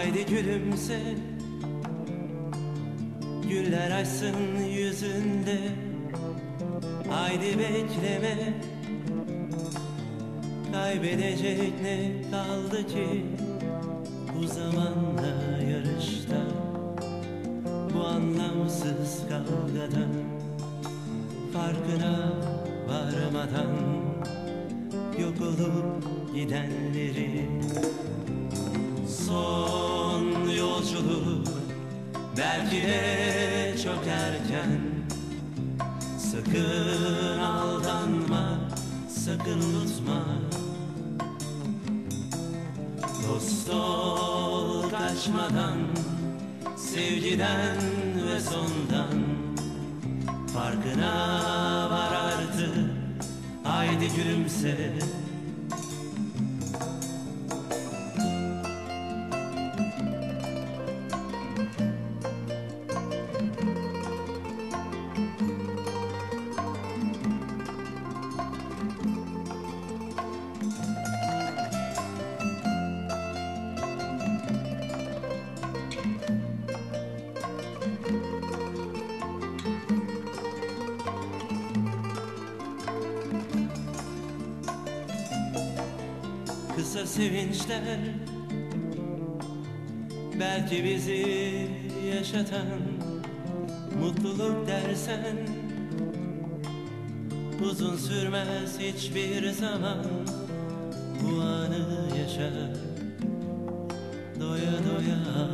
Haydi gülümse. Güller açsın yüzünde. Haydi bekleme. Kaybedecek ne kaldı ki? Bu zamanla yarışta Bu anlamsız kavgadan Farkına varmadan Yok olup gidenleri Son yolculuk Belki de çok erken Sakın aldanma Sakın unutma. Dost ol kaçmadan Sevgiden ve sondan. Farkına var artık Haydi gülümse Kısa sevinçler Belki bizi yaşatan Mutluluk dersen Uzun sürmez hiçbir zaman Bu anı yaşa Doya doya.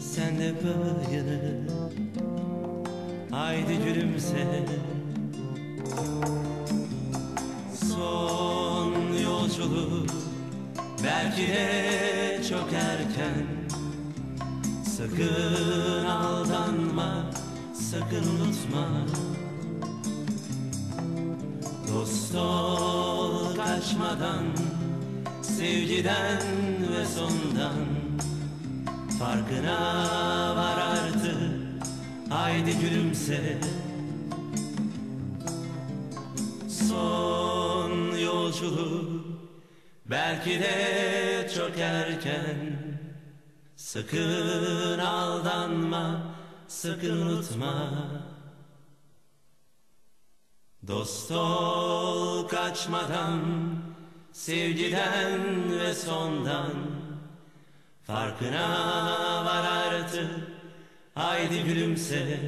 Sen de payını Haydi gülümse Belki de çok erken. Sakın aldanma Sakın unutma. Dost ol kaçmadan Sevgiden ve sondan. Farkına var artık Haydi gülümse. Son yolculuk Belki de çok erken. Sakın aldanma Sakın unutma. Dost ol kaçmadan Sevgiden ve sondan. Farkına var artık Haydi gülümse